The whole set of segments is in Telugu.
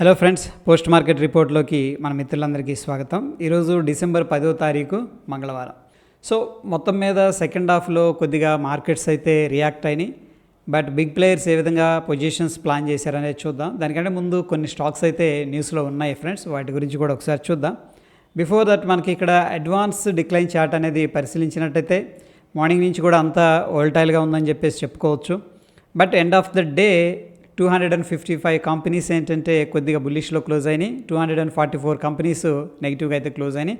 హలో ఫ్రెండ్స్ పోస్ట్ మార్కెట్ రిపోర్ట్లోకి మన మిత్రులందరికీ స్వాగతం. ఈరోజు డిసెంబర్ పదో తారీఖు మంగళవారం. సో మొత్తం మీద సెకండ్ హాఫ్లో కొద్దిగా మార్కెట్స్ అయితే రియాక్ట్ అయినాయి. బట్ బిగ్ ప్లేయర్స్ ఏ విధంగా పొజిషన్స్ ప్లాన్ చేశారనేది చూద్దాం. దానికంటే ముందు కొన్ని స్టాక్స్ అయితే న్యూస్లో ఉన్నాయి ఫ్రెండ్స్ వాటి గురించి కూడా ఒకసారి చూద్దాం. బిఫోర్ దట్ మనకి ఇక్కడ అడ్వాన్స్ డిక్లైన్ చార్ట్ అనేది పరిశీలించినట్టయితే మార్నింగ్ నుంచి కూడా అంతా ఓల్టైల్గా ఉందని చెప్పేసి చెప్పుకోవచ్చు. But end of the day two hundred and fifty five companies ఏంటంటే కొద్దిగా బుల్లిష్లో క్లోజ్ అయినాయి. Two hundred and forty four companies నెగిటివ్గా అయితే క్లోజ్ అయినాయి.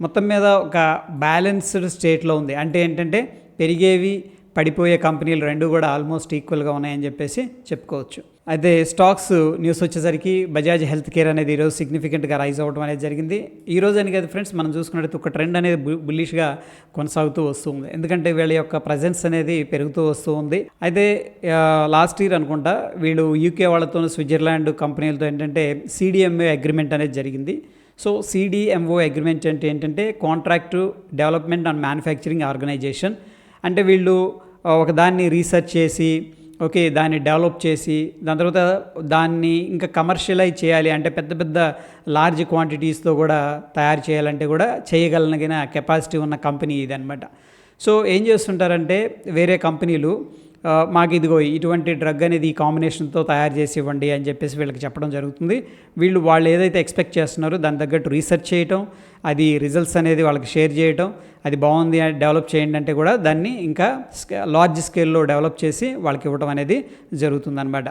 మొత్తం మీద ఒక బ్యాలెన్స్డ్ స్టేట్లో ఉంది. అంటే ఏంటంటే పెరిగేవి పడిపోయే కంపెనీలు రెండు కూడా ఆల్మోస్ట్ ఈక్వల్గా ఉన్నాయని చెప్పేసి చెప్పుకోవచ్చు. అయితే స్టాక్స్ న్యూస్ వచ్చేసరికి బజాజ్ హెల్త్ కేర్ అనేది ఈరోజు సిగ్నిఫికెంట్గా రైజ్ అవ్వడం అనేది జరిగింది. ఈ రోజు అని కదా ఫ్రెండ్స్ మనం చూసుకున్నట్టు ఒక ట్రెండ్ అనేది బుల్లిష్గా కొనసాగుతూ వస్తుంది ఎందుకంటే వీళ్ళ యొక్క ప్రజెన్స్ అనేది పెరుగుతూ వస్తూ ఉంది. అయితే లాస్ట్ ఇయర్ అనుకుంటా వీళ్ళు యూకే వాళ్ళతో స్విట్జర్లాండ్ కంపెనీలతో ఏంటంటే సిడిఎంఏ అగ్రిమెంట్ అనేది జరిగింది. సో సిడిఎంఓ అగ్రిమెంట్ అంటే ఏంటంటే contract development and manufacturing organisation అంటే వీళ్ళు ఒకదాన్ని రీసెర్చ్ చేసి ఓకే దాన్ని డెవలప్ చేసి దాని తర్వాత దాన్ని ఇంకా కమర్షియలైజ్ చేయాలి. అంటే పెద్ద పెద్ద లార్జ్ క్వాంటిటీస్తో కూడా తయారు చేయాలంటే కూడా చేయగలిగిన కెపాసిటీ ఉన్న కంపెనీ ఇది అనమాట సో ఏం చేస్తుంటారంటే వేరే కంపెనీలు మాకు ఇదిగో ఇటువంటి డ్రగ్ అనేది ఈ కాంబినేషన్తో తయారు చేసి ఇవ్వండి అని చెప్పేసి వీళ్ళకి చెప్పడం జరుగుతుంది. వీళ్ళు వాళ్ళు ఏదైతే ఎక్స్పెక్ట్ చేస్తున్నారో దాని తగ్గట్టు రీసెర్చ్ చేయటం అది రిజల్ట్స్ అనేది వాళ్ళకి షేర్ చేయటం అది బాగుంది డెవలప్ చేయండి అంటే కూడా దాన్ని ఇంకా లార్జ్ స్కేల్లో డెవలప్ చేసి వాళ్ళకి ఇవ్వడం అనేది జరుగుతుందన్నమాట.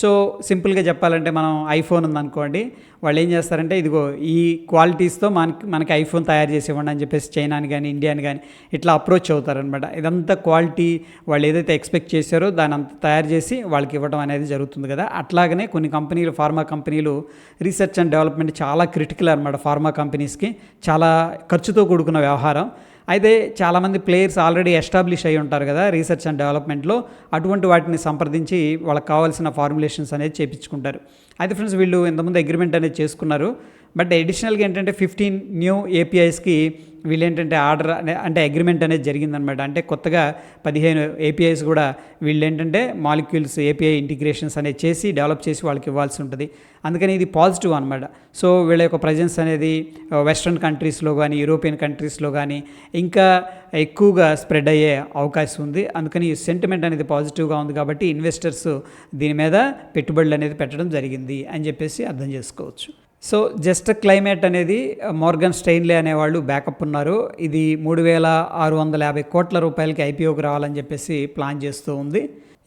సో సింపుల్గా చెప్పాలంటే మనం ఐఫోన్ ఉందనుకోండి వాళ్ళు ఏం చేస్తారంటే ఇదిగో ఈ క్వాలిటీస్తో మనకి మనకి ఐఫోన్ తయారు చేసి ఇవ్వండి అని చెప్పేసి చైనాని కానీ ఇండియాని కానీ ఇట్లా అప్రోచ్ అవుతారనమాట. ఇదంతా క్వాలిటీ వాళ్ళు ఏదైతే ఎక్స్పెక్ట్ చేశారో దాని అంత తయారు చేసి వాళ్ళకి ఇవ్వడం అనేది జరుగుతుంది కదా. అట్లాగనే కొన్ని కంపెనీలు ఫార్మా కంపెనీలు రీసెర్చ్ అండ్ డెవలప్మెంట్ చాలా క్రిటికల్ అనమాట ఫార్మా కంపెనీస్కి. చాలా ఖర్చుతో కూడుకున్న వ్యవహారం. అయితే చాలామంది ప్లేయర్స్ ఆల్రెడీ ఎస్టాబ్లిష్ అయి ఉంటారు కదా రీసెర్చ్ అండ్ డెవలప్మెంట్లో. అటువంటి వాటిని సంప్రదించి వాళ్ళకి కావాల్సిన ఫార్ములేషన్స్ అనేది చేపించుకుంటారు. అయితే ఫ్రెండ్స్ వీళ్ళు ఇంతకుముందు అగ్రిమెంట్ అనేది చేసుకున్నారు. బట్ అడిషనల్గా ఏంటంటే ఫిఫ్టీన్ న్యూ ఏపీఐస్కి వీళ్ళు ఏంటంటే ఆర్డర్ అనే- అంటే అగ్రిమెంట్ అనేది జరిగిందనమాట. అంటే కొత్తగా పదిహేను ఏపీఐస్ కూడా వీళ్ళు ఏంటంటే మాలిక్యూల్స్ ఏపీఐ ఇంటిగ్రేషన్స్ అనేది చేసి డెవలప్ చేసి వాళ్ళకి ఇవ్వాల్సి ఉంటుంది. అందుకని ఇది పాజిటివ్ అనమాట. సో వీళ్ళ యొక్క ప్రజెన్స్ అనేది వెస్ట్రన్ కంట్రీస్లో కానీ యూరోపియన్ కంట్రీస్లో కానీ ఇంకా ఎక్కువగా స్ప్రెడ్ అయ్యే అవకాశం ఉంది. అందుకని ఈ సెంటిమెంట్ అనేది పాజిటివ్గా ఉంది కాబట్టి ఇన్వెస్టర్స్ దీని మీద పెట్టుబడులు అనేది పెట్టడం జరిగింది అని చెప్పేసి అర్థం చేసుకోవచ్చు. సో జస్ట్ క్లైమేట్ అనేది మోర్గన్ స్టెయిన్లే అనేవాళ్ళు బ్యాకప్ ఉన్నారు. ఇది మూడు వేల ఆరు వందల యాభై కోట్ల రూపాయలకి ఐపీఓకి రావాలని చెప్పేసి ప్లాన్ చేస్తూ ఉంది.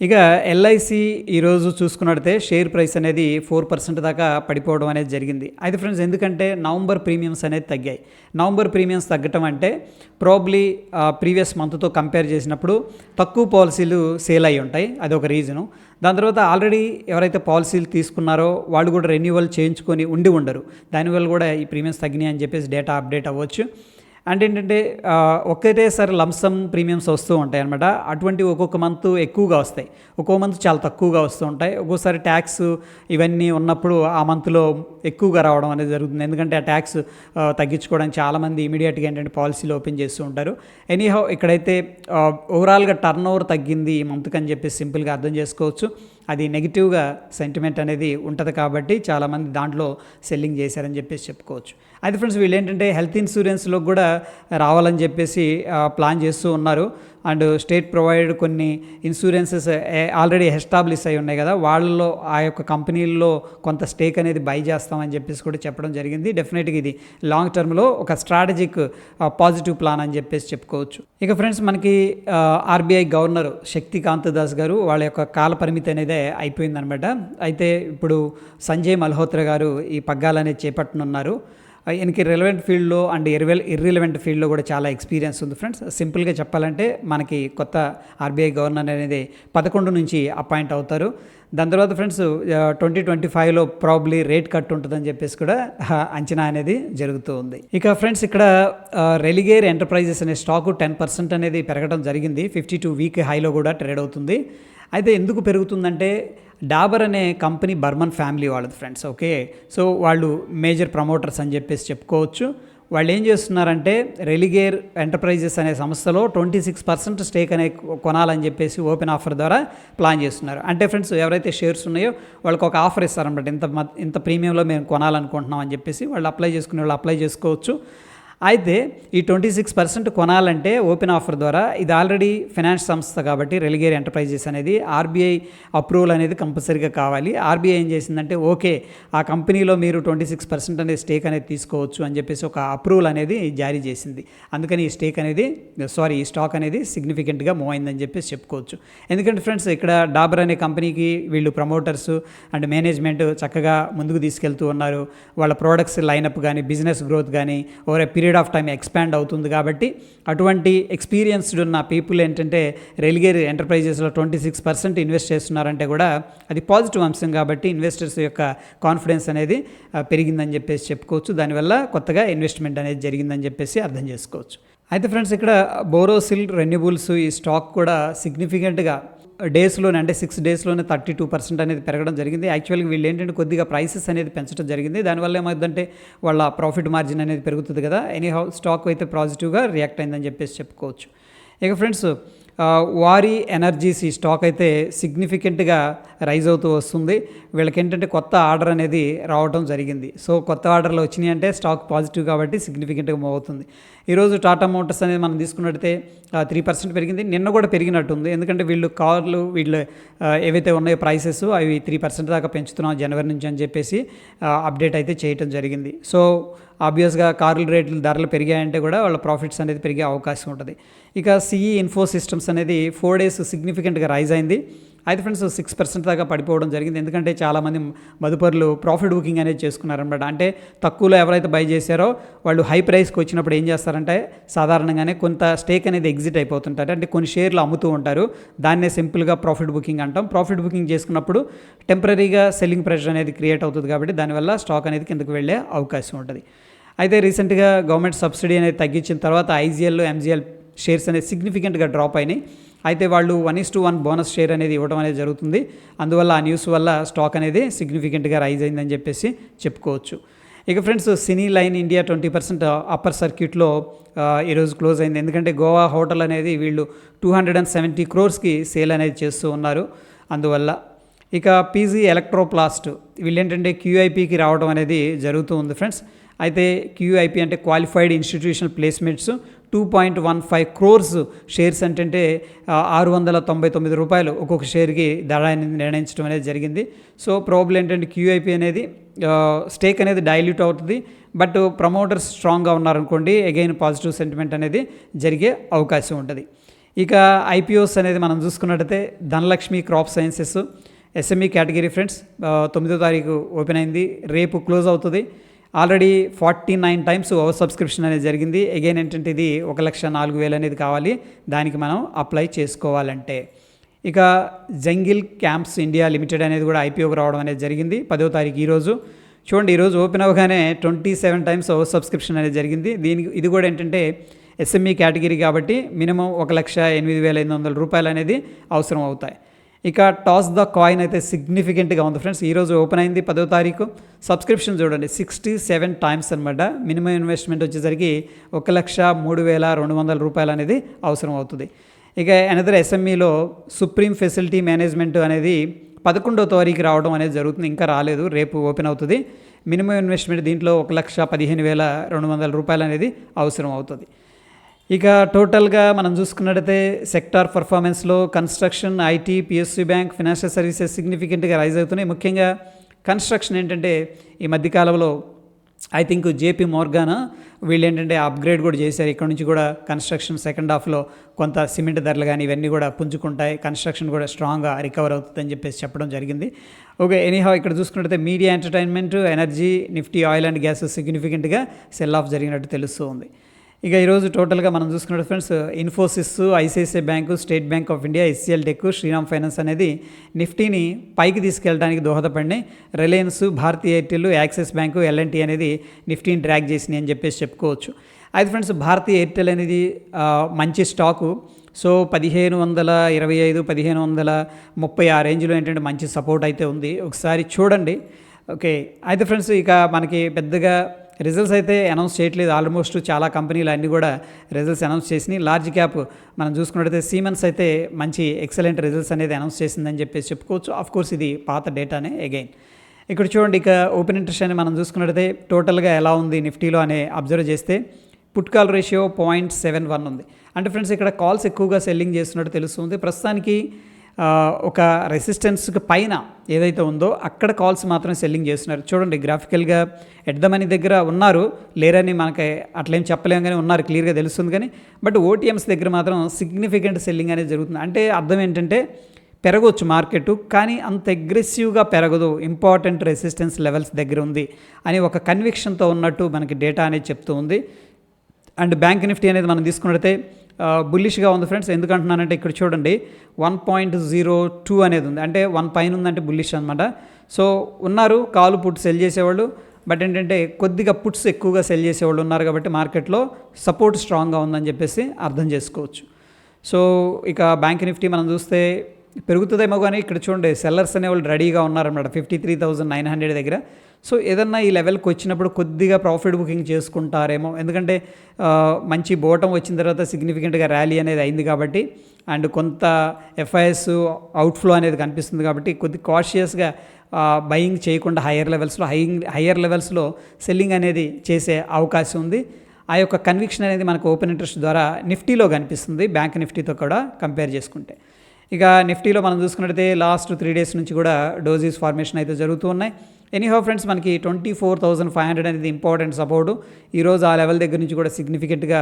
ఇక ఎల్ఐసి ఈరోజు చూసుకున్నట్టే షేర్ ప్రైస్ అనేది ఫోర్ పర్సెంట్ దాకా పడిపోవడం అనేది జరిగింది. అయితే ఫ్రెండ్స్ ఎందుకంటే నవంబర్ ప్రీమియమ్స్ అనేది తగ్గాయి. నవంబర్ ప్రీమియమ్స్ తగ్గటం అంటే ప్రాబ్లీ ప్రీవియస్ మంత్తో కంపేర్ చేసినప్పుడు తక్కువ పాలసీలు సేల్ అయి ఉంటాయి. అది ఒక రీజను. దాని తర్వాత ఆల్రెడీ ఎవరైతే పాలసీలు తీసుకున్నారో వాళ్ళు కూడా రెన్యువల్ చేయించుకొని ఉండి ఉండరు. దానివల్ల కూడా ఈ ప్రీమియమ్స్ తగ్గినాయి అని చెప్పేసి డేటా అప్డేట్ అవ్వచ్చు. అండ్ ఏంటంటే ఆ, లంసమ్ ప్రీమియమ్స్ వస్తూ ఉంటాయి అనమాట అటువంటి ఒక్కొక్క మంత్ ఎక్కువగా వస్తాయి. ఒక్కో మంత్ చాలా తక్కువగా వస్తూ ఉంటాయి. ఒక్కోసారి ట్యాక్స్ ఇవన్నీ ఉన్నప్పుడు ఆ మంత్లో ఎక్కువగా రావడం అనేది జరుగుతుంది. ఎందుకంటే ఆ ట్యాక్స్ తగ్గించుకోవడానికి చాలామంది ఇమీడియట్గా ఏంటంటే పాలసీలు ఓపెన్ చేస్తూ ఉంటారు. ఎనీహౌ ఇక్కడైతే ఓవరాల్గా టర్న్ ఓవర్ తగ్గింది ఈ మంత్కి అని చెప్పి సింపుల్గా అర్థం చేసుకోవచ్చు. అది నెగిటివ్గా సెంటిమెంట్ అనేది ఉంటుంది కాబట్టి చాలామంది దాంట్లో సెల్లింగ్ చేశారని చెప్పేసి చెప్పుకోవచ్చు. అయితే ఫ్రెండ్స్ వీళ్ళు ఏంటంటే హెల్త్ ఇన్సూరెన్స్లో కూడా రావాలని చెప్పేసి ప్లాన్ చేస్తూ ఉన్నారు. అండ్ స్టేట్ ప్రొవైడెడ్ కొన్ని ఇన్సూరెన్సెస్ ఆల్రెడీ ఎస్టాబ్లిష్ అయి ఉన్నాయి కదా వాళ్ళలో ఆ యొక్క కంపెనీల్లో కొంత స్టేక్ అనేది బై చేస్తామని చెప్పేసి కూడా చెప్పడం జరిగింది. డెఫినెట్గా ఇది లాంగ్ టర్మ్లో ఒక స్ట్రాటజిక్ పాజిటివ్ ప్లాన్ అని చెప్పేసి చెప్పుకోవచ్చు. ఇక ఫ్రెండ్స్ మనకి ఆర్బీఐ గవర్నర్ శక్తికాంత్ దాస్ గారు వాళ్ళ యొక్క కాల పరిమితి అనేది అయిపోయిందనమాట. అయితే ఇప్పుడు సంజయ్ మల్హోత్రా గారు ఈ పగ్గాలు అనేది చేపట్టనున్నారు. ఈయనకి రిలవెంట్ ఫీల్డ్లో అండ్ ఇర్వెల్ ఇర్రిలవెంట్ ఫీల్డ్లో కూడా చాలా ఎక్స్పీరియన్స్ ఉంది ఫ్రెండ్స్ సింపుల్గా చెప్పాలంటే మనకి కొత్త ఆర్బీఐ గవర్నర్ అనేది పదకొండు నుంచి అపాయింట్ అవుతారు. దాని తర్వాత ఫ్రెండ్స్ ట్వంటీ ట్వంటీ ఫైవ్లో ప్రాబ్లీ రేట్ కట్ ఉంటుందని చెప్పేసి కూడా అంచనా అనేది జరుగుతూ ఉంది. ఇక ఫ్రెండ్స్ ఇక్కడ రెలిగేర్ ఎంటర్ప్రైజెస్ అనే స్టాకు టెన్ పర్సెంట్ అనేది పెరగడం జరిగింది. ఫిఫ్టీ టూ వీక్ హైలో కూడా ట్రేడ్ అవుతుంది. అయితే ఎందుకు పెరుగుతుందంటే డాబర్ అనే కంపెనీ బర్మన్ ఫ్యామిలీ వాళ్ళది ఫ్రెండ్స్ ఓకే? సో వాళ్ళు మేజర్ ప్రమోటర్స్ అని చెప్పేసి చెప్పుకోవచ్చు. వాళ్ళు ఏం చేస్తున్నారంటే రెలిగేర్ ఎంటర్ప్రైజెస్ అనే సంస్థలో ట్వంటీ సిక్స్ పర్సెంట్ స్టేక్ అనే కొనాలని చెప్పేసి ఓపెన్ ఆఫర్ ద్వారా ప్లాన్ చేస్తున్నారు. అంటే ఫ్రెండ్స్ ఎవరైతే షేర్స్ ఉన్నాయో వాళ్ళకి ఒక ఆఫర్ ఇస్తారనమాట ఇంత ఇంత ప్రీమియంలో మేము కొనాలనుకుంటున్నాం అని చెప్పేసి వాళ్ళు అప్లై చేసుకునే వాళ్ళు అప్లై చేసుకోవచ్చు. అయితే ఈ ట్వంటీ సిక్స్ పర్సెంట్ కొనాలంటే ఓపెన్ ఆఫర్ ద్వారా ఇది ఆల్రెడీ ఫైనాన్స్ సంస్థ కాబట్టి రెలిగేర్ ఎంటర్ప్రైజెస్ అనేది ఆర్బీఐ అప్రూవల్ అనేది కంపల్సరీగా కావాలి. ఆర్బీఐ ఏం చేసిందంటే ఓకే ఆ కంపెనీలో మీరు ట్వంటీ సిక్స్ పర్సెంట్ అనేది స్టేక్ అనేది తీసుకోవచ్చు అని చెప్పేసి ఒక అప్రూవల్ అనేది జారీ చేసింది. అందుకని ఈ స్టేక్ అనేది సారీ ఈ స్టాక్ అనేది సిగ్నిఫికెంట్గా మూవ్ అయిందని చెప్పేసి చెప్పుకోవచ్చు. ఎందుకంటే ఫ్రెండ్స్ ఇక్కడ డాబర్ అనే కంపెనీకి వీళ్ళు ప్రమోటర్స్ అండ్ మేనేజ్మెంట్ చక్కగా ముందుకు తీసుకెళ్తూ ఉన్నారు. వాళ్ళ ప్రోడక్ట్స్ లైనప్ కానీ బిజినెస్ గ్రోత్ కానీ over a period of time expand అవుతుంది కాబట్టి అటువంటి ఎక్స్పీరియన్స్డ్ ఉన్న పీపుల్ ఏంటంటే రెలిగేర్ ఎంటర్ప్రైజెస్లో ట్వంటీ సిక్స్ పర్సెంట్ ఇన్వెస్ట్ చేస్తున్నారంటే కూడా అది పాజిటివ్ అంశం కాబట్టి ఇన్వెస్టర్స్ యొక్క కాన్ఫిడెన్స్ అనేది పెరిగిందని చెప్పేసి చెప్పుకోవచ్చు. దానివల్ల కొత్తగా ఇన్వెస్ట్మెంట్ అనేది జరిగిందని చెప్పేసి అర్థం చేసుకోవచ్చు. అయితే ఫ్రెండ్స్ ఇక్కడ బోరోసిల్ రెన్యూబుల్స్ ఈ స్టాక్ కూడా సిగ్నిఫికెంట్గా డేస్లోనే అంటే సిక్స్ డేస్లోనే థర్టీ టూ పర్సెంట్ అనేది పెరగడం జరిగింది. యాక్చువల్గా వీళ్ళు ఏంటంటే కొద్దిగా ప్రైసెస్ అనేది పెంచడం జరిగింది. దానివల్ల ఏమవుతుందంటే వాళ్ళ ప్రాఫిట్ మార్జిన్ అనేది పెరుగుతుంది కదా. ఎనీహౌ స్టాక్ అయితే పాజిటివ్గా రియాక్ట్ అయిందని చెప్పేసి చెప్పుకోవచ్చు. ఇక ఫ్రెండ్స్ వారి ఎనర్జీస్ ఈ స్టాక్ అయితే సిగ్నిఫికెంట్గా రైజ్ అవుతూ వస్తుంది. వీళ్ళకి ఏంటంటే కొత్త ఆర్డర్ అనేది రావడం జరిగింది. సో కొత్త ఆర్డర్లు వచ్చినాయి అంటే స్టాక్ పాజిటివ్ కాబట్టి సిగ్నిఫికెంట్గా మూవ్ అవుతుంది. ఈరోజు టాటా మోటార్స్ అనేది మనం తీసుకున్నట్టయితే త్రీ పర్సెంట్ పెరిగింది. నిన్న కూడా పెరిగినట్టుంది. ఎందుకంటే వీళ్ళు కార్లు వీళ్ళు ఏవైతే ఉన్నాయో ప్రైసెస్ అవి త్రీ పర్సెంట్ దాకా పెంచుతున్నాం జనవరి నుంచి అని చెప్పేసి అప్డేట్ అయితే చేయటం జరిగింది. సో ఆబ్వియస్గా కార్ల రేట్లు ధరలు పెరిగాయంటే కూడా వాళ్ళ ప్రాఫిట్స్ అనేది పెరిగే అవకాశం ఉంటుంది. ఇక సిఈ ఇన్ఫో సిస్టమ్స్ అనేది ఫోర్ డేస్ సిగ్నిఫికెంట్గా రైజ్ అయింది. అయితే ఫ్రెండ్స్ సిక్స్ పర్సెంట్ దాకా పడిపోవడం జరిగింది. ఎందుకంటే చాలామంది మదుపరులు ప్రాఫిట్ బుకింగ్ అనేది చేసుకున్నారనమాట అంటే తక్కువలో ఎవరైతే బై చేశారో వాళ్ళు హై ప్రైస్కి వచ్చినప్పుడు ఏం చేస్తారంటే సాధారణంగానే కొంత స్టేక్ అనేది ఎగ్జిట్ అయిపోతుంటారు. అంటే కొన్ని షేర్లు అమ్ముతూ ఉంటారు. దాన్నే సింపుల్గా ప్రాఫిట్ బుకింగ్ అంటాం. ప్రాఫిట్ బుకింగ్ చేసుకున్నప్పుడు టెంపరీగా సెల్లింగ్ ప్రెషర్ అనేది క్రియేట్ అవుతుంది కాబట్టి దానివల్ల స్టాక్ అనేది కిందకు వెళ్ళే అవకాశం ఉంటుంది. అయితే రీసెంట్గా గవర్నమెంట్ సబ్సిడీ అనేది తగ్గించిన తర్వాత ఐజీఎల్ ఎంజీఎల్ షేర్స్ అనేది సిగ్నిఫికెంట్గా డ్రాప్ అయినాయి. అయితే వాళ్ళు one is to one bonus share అనేది ఇవ్వడం అనేది జరుగుతుంది. అందువల్ల ఆ న్యూస్ వల్ల స్టాక్ అనేది సిగ్నిఫికెంట్గా రైజ్ అయిందని చెప్పేసి చెప్పుకోవచ్చు. ఇక friends Cine Line India twenty percent upper సర్క్యూట్లో ఈరోజు క్లోజ్ అయింది. ఎందుకంటే గోవా హోటల్ అనేది వీళ్ళు టూ హండ్రెడ్ అండ్ సెవెంటీ క్రోర్స్కి సేల్ అనేది చేస్తూ ఉన్నారు. అందువల్ల ఇక పీజీ ఎలక్ట్రోప్లాస్ట్ వీళ్ళు ఏంటంటే రావడం అనేది జరుగుతూ ఉంది ఫ్రెండ్స్. అయితే క్యూఐపి అంటే qualified institutional placements two point one five crores shares అంటే ఆరు వందల తొంభై తొమ్మిది రూపాయలు ఒక్కొక్క షేర్కి ధర నిర్ణయించడం అనేది జరిగింది. సో ప్రాబ్లం ఏంటంటే క్యూఐపి అనేది స్టేక్ అనేది డైల్యూట్ అవుతుంది. బట్ ప్రమోటర్స్ స్ట్రాంగ్గా ఉన్నారనుకోండి అగైన్ పాజిటివ్ సెంటిమెంట్ అనేది జరిగే అవకాశం ఉంటుంది. ఇక ఐపీఓస్ అనేది మనం చూసుకున్నట్టయితే Dhanalakshmi crop sciences SME category friends తొమ్మిదో తారీఖు ఓపెన్ అయింది. రేపు క్లోజ్ అవుతుంది. Already forty nine times over subscription అనేది జరిగింది. అగైన్ ఏంటంటే ఇది ఒక లక్ష నాలుగు వేలు అనేది కావాలి. దానికి మనం అప్లై చేసుకోవాలంటే. ఇక జంగిల్ క్యాంప్స్ ఇండియా లిమిటెడ్ అనేది కూడా ఐపీఓకి రావడం అనేది జరిగింది. పదో తారీఖు ఈరోజు. చూడండి ఈరోజు ఓపెన్ అవ్వగానే twenty seven times over subscription అనేది జరిగింది. దీనికి ఇది కూడా ఏంటంటే ఎస్ఎంఈ కేటగిరీ కాబట్టి మినిమం ఒక లక్ష ఎనిమిది వేల ఐదు వందల రూపాయలు అనేది అవసరం అవుతాయి. ఇక టాస్ ద కాయిన్ అయితే సిగ్నిఫికెంట్గా ఉంది ఫ్రెండ్స్. ఈరోజు ఓపెన్ అయింది పదో తారీఖు. సబ్స్క్రిప్షన్ చూడండి సిక్స్టీ సెవెన్ టైమ్స్ అనమాట మినిమం ఇన్వెస్ట్మెంట్ వచ్చేసరికి ఒక లక్ష మూడు వేల రెండు వందల రూపాయలు అనేది అవసరం అవుతుంది. ఇక అనదర్ ఎస్ఎంఈలో సుప్రీం ఫెసిలిటీ మేనేజ్మెంట్ అనేది పదకొండవ తారీఖు రావడం అనేది జరుగుతుంది. ఇంకా రాలేదు రేపు ఓపెన్ అవుతుంది. మినిమం ఇన్వెస్ట్మెంట్ దీంట్లో ఒక లక్ష పదిహేను వేల రెండు వందల రూపాయలు అనేది అవసరం అవుతుంది. ఇక టోటల్గా మనం చూసుకున్నట్టయితే sector పర్ఫార్మెన్స్లో construction IT PSC bank financial services సిగ్నిఫికెంట్గా rise అవుతున్నాయి. ముఖ్యంగా కన్స్ట్రక్షన్ ఏంటంటే ఈ మధ్యకాలంలో ఐ థింక్ జేపీ మోర్గాన్ వీళ్ళు ఏంటంటే అప్గ్రేడ్ కూడా చేశారు. ఇక్కడ నుంచి కూడా కన్స్ట్రక్షన్ సెకండ్ హాఫ్లో కొంత సిమెంట్ ధరలు కానీ ఇవన్నీ కూడా పుంజుకుంటాయి. కన్స్ట్రక్షన్ కూడా స్ట్రాంగ్గా రికవర్ అవుతుందని చెప్పేసి చెప్పడం జరిగింది. ఓకే ఎనీహౌ ఇక్కడ చూసుకున్నట్టయితే media entertainment energy Nifty oil and gas సిగ్నిఫికెంట్గా sell off జరిగినట్టు తెలుస్తూ ఉంది ఇక ఈరోజు టోటల్గా మనం చూసుకున్నట్టు friends Infosys ICICI bank State Bank of India SCL tech Shriram finance అనేది నిఫ్టీని పైకి తీసుకెళ్ళడానికి దోహదపడినాయి. Reliance Bharti Airtel Axis bank L&T అనేది నిఫ్టీని ట్రాక్ చేసినాయి అని చెప్పేసి చెప్పుకోవచ్చు. అయితే ఫ్రెండ్స్ భారతీ ఎయిర్టెల్ అనేది మంచి స్టాకు సో పదిహేను వందల ఇరవై ఐదు పదిహేను వందల ముప్పై ఆ రేంజ్లో ఏంటంటే మంచి సపోర్ట్ అయితే ఉంది. ఒకసారి చూడండి. ఓకే. అయితే ఫ్రెండ్స్ ఇక మనకి పెద్దగా రిజల్ట్స్ అయితే అనౌన్స్ చేయట్లేదు. ఆల్మోస్ట్ చాలా కంపెనీలు అన్నీ కూడా రిజల్ట్స్ అనౌన్స్ చేసినాయి. లార్జ్ క్యాప్ మనం చూసుకున్నట్టయితే సీమెన్స్ అయితే మంచి ఎక్సలెంట్ రిజల్ట్స్ అనేది అనౌన్స్ చేసిందని చెప్పేసి చెప్పుకోవచ్చు. ఆఫ్ కోర్స్ ఇది పాత డేటానే అగైన్ ఇక్కడ చూడండి ఇక ఓపెన్ ఇంట్రెస్ట్ అని మనం చూసుకున్నట్టయితే టోటల్గా ఎలా ఉంది నిఫ్టీలో అనే అబ్జర్వ్ చేస్తే put call ratio point seven one ఉంది. అంటే ఫ్రెండ్స్ ఇక్కడ కాల్స్ ఎక్కువగా సెల్లింగ్ చేస్తున్నట్టు తెలుస్తుంది. ప్రస్తుతానికి ఒక రెసిస్టెన్స్కి పైన ఏదైతే ఉందో అక్కడ కాల్స్ మాత్రం సెల్లింగ్ చేస్తున్నారు. చూడండి గ్రాఫికల్గా ఎట్ ద మనీ దగ్గర ఉన్నారు. లేరని మనకి అట్లేం చెప్పలేం కానీ ఉన్నారు క్లియర్గా తెలుస్తుంది కానీ బట్ ఓటీఎంస్ దగ్గర మాత్రం సిగ్నిఫికెంట్ సెల్లింగ్ అనేది జరుగుతుంది. అంటే అర్థం ఏంటంటే పెరగవచ్చు మార్కెట్ కానీ అంత అగ్రెసివ్గా పెరగదు. ఇంపార్టెంట్ రెసిస్టెన్స్ లెవెల్స్ దగ్గర ఉంది అని ఒక కన్విక్షన్తో ఉన్నట్టు మనకి డేటా అనేది చెప్తూ ఉంది. అండ్ బ్యాంక్ నిఫ్టీ అనేది మనం తీసుకున్నట్టయితే బుల్లిష్గా ఉంది ఫ్రెండ్స్ ఎందుకంటున్నానంటే ఇక్కడ చూడండి వన్ పాయింట్ జీరో టూ అనేది ఉంది. అంటే వన్ పైన ఉందంటే బుల్లిష్ అనమాట సో ఉన్నారు కాలు పుట్ సెల్ చేసేవాళ్ళు. బట్ ఏంటంటే కొద్దిగా పుట్స్ ఎక్కువగా సెల్ చేసేవాళ్ళు ఉన్నారు కాబట్టి మార్కెట్లో సపోర్ట్ స్ట్రాంగ్గా ఉందని చెప్పేసి అర్థం చేసుకోవచ్చు. సో ఇక బ్యాంక్ నిఫ్టీ మనం చూస్తే పెరుగుతుందేమో కానీ ఇక్కడ చూడండి సెల్లర్స్ అనేవాళ్ళు రెడీగా ఉన్నారన్నమాట fifty three thousand nine hundred దగ్గర. సో ఏదన్నా ఈ లెవెల్కి వచ్చినప్పుడు కొద్దిగా ప్రాఫిట్ బుకింగ్ చేసుకుంటారేమో. ఎందుకంటే మంచి బోటం వచ్చిన తర్వాత సిగ్నిఫికెంట్గా ర్యాలీ అనేది అయింది కాబట్టి అండ్ కొంత ఎఫ్ఐఎస్ అవుట్ఫ్లో అనేది కనిపిస్తుంది కాబట్టి కొద్ది కాషియస్గా బయింగ్ చేయకుండా హయ్యర్ లెవెల్స్లో హైయింగ్ హయ్యర్ లెవెల్స్లో సెల్లింగ్ అనేది చేసే అవకాశం ఉంది. ఆ యొక్క కన్విక్షన్ అనేది మనకు ఓపెన్ ఇంట్రెస్ట్ ద్వారా నిఫ్టీలో కనిపిస్తుంది బ్యాంక్ నిఫ్టీతో కూడా కంపేర్ చేసుకుంటే. ఇక నిఫ్టీలో మనం చూసుకున్నట్టయితే లాస్ట్ త్రీ డేస్ నుంచి కూడా డోజీస్ ఫార్మేషన్ అయితే జరుగుతూ ఉన్నాయి. ఎనీహో ఫ్రెండ్స్ మనకి twenty four thousand five hundred అనేది ఇంపార్టెంట్ సపోర్టు ఈరోజు ఆ లెవెల్ దగ్గర నుంచి కూడా సిగ్నిఫికెంట్గా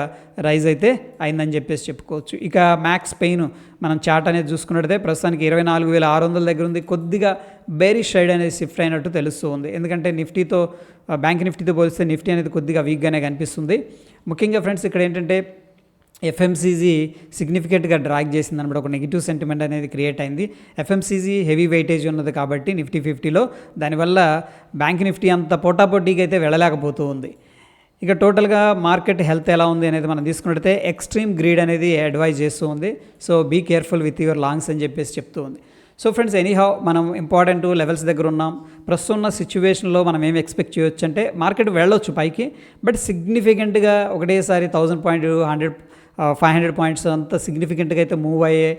రైజ్ అయితే అయిందని చెప్పేసి చెప్పుకోవచ్చు. ఇక మ్యాక్స్ పెయిన్ మనం చాట్ అనేది చూసుకున్నట్టయితే ప్రస్తుతానికి ఇరవై నాలుగు వేల ఆరు వందల దగ్గర ఉంది. కొద్దిగా బేరిష్ సైడ్ అనేది షిఫ్ట్ అయినట్టు తెలుస్తూ ఉంది. ఎందుకంటే నిఫ్టీతో బ్యాంక్ నిఫ్టీతో పోలిస్తే నిఫ్టీ అనేది కొద్దిగా వీక్గానే కనిపిస్తుంది. ముఖ్యంగా ఫ్రెండ్స్ ఇక్కడ ఏంటంటే ఎఫ్ఎంసీజీ సిగ్నిఫికెంట్గా డ్రాగ్ చేసింది అనమాట. ఒక నెగిటివ్ సెంటిమెంట్ అనేది క్రియేట్ అయింది. ఎఫ్ఎంసీజీ హెవీ వెయిటేజ్ ఉన్నది కాబట్టి నిఫ్టీ ఫిఫ్టీలో దానివల్ల బ్యాంక్ నిఫ్టీ అంత పోటాపోటీకి అయితే వెళ్ళలేకపోతూ ఉంది. ఇక టోటల్గా మార్కెట్ హెల్త్ ఎలా ఉంది అనేది మనం తీసుకున్నట్టయితే ఎక్స్ట్రీమ్ గ్రీడ్ అనేది అడ్వైజ్ చేస్తూ ఉంది. So be careful with your longs అని చెప్పేసి చెప్తూ ఉంది. సో ఫ్రెండ్స్ ఎనీహౌ మనం ఇంపార్టెంట్ లెవెల్స్ దగ్గర ఉన్నాం. ప్రస్తుతం ఉన్న సిచ్యువేషన్లో మనం ఏం ఎక్స్పెక్ట్ చేయొచ్చు అంటే మార్కెట్ వెళ్ళొచ్చు పైకి బట్ సిగ్నిఫికెంట్గా ఒకటేసారి thousand point hundred five hundred points అంత సిగ్నిఫికెంట్గా అయితే మూవ్ అయ్యే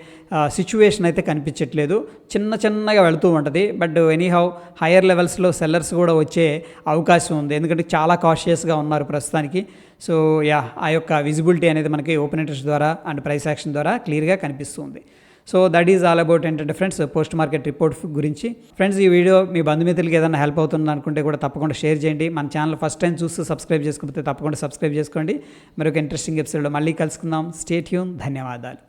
సిచ్యువేషన్ అయితే కనిపించట్లేదు. చిన్న చిన్నగా వెళుతూ ఉంటుంది. బట్ ఎనీహౌ హయ్యర్ లెవెల్స్లో సెల్లర్స్ కూడా వచ్చే అవకాశం ఉంది. ఎందుకంటే చాలా కాషియస్గా ఉన్నారు ప్రస్తుతానికి. సో యా ఆ యొక్క విజిబిలిటీ అనేది మనకి ఓపెన్ ఇంట్రెస్ట్ ద్వారా అండ్ ప్రైస్ యాక్షన్ ద్వారా క్లియర్గా కనిపిస్తుంది. So that is all about ఏంటంటే ఫ్రెండ్స్ పోస్ట్ మార్కెట్ రిపోర్ట్ గురించి. ఫ్రెండ్స్ ఈ వీడియో మీ బంధుమిత్రులకి ఏదైనా హెల్ప్ అవుతుంది అనుకుంటే కూడా తప్పకుండా షేర్ చేయండి. మన ఛానల్ ఫస్ట్ టైం చూస్తూ సబ్స్క్రైబ్ చేసుకోకపోతే తప్పకుండా సబ్స్క్రైబ్ చేసుకోండి. మరొక ఇంట్రెస్టింగ్ ఎపిసోడ్లో మళ్ళీ కలుసుకుందాం. స్టేట్ యూన్ ధన్యవాదాలు.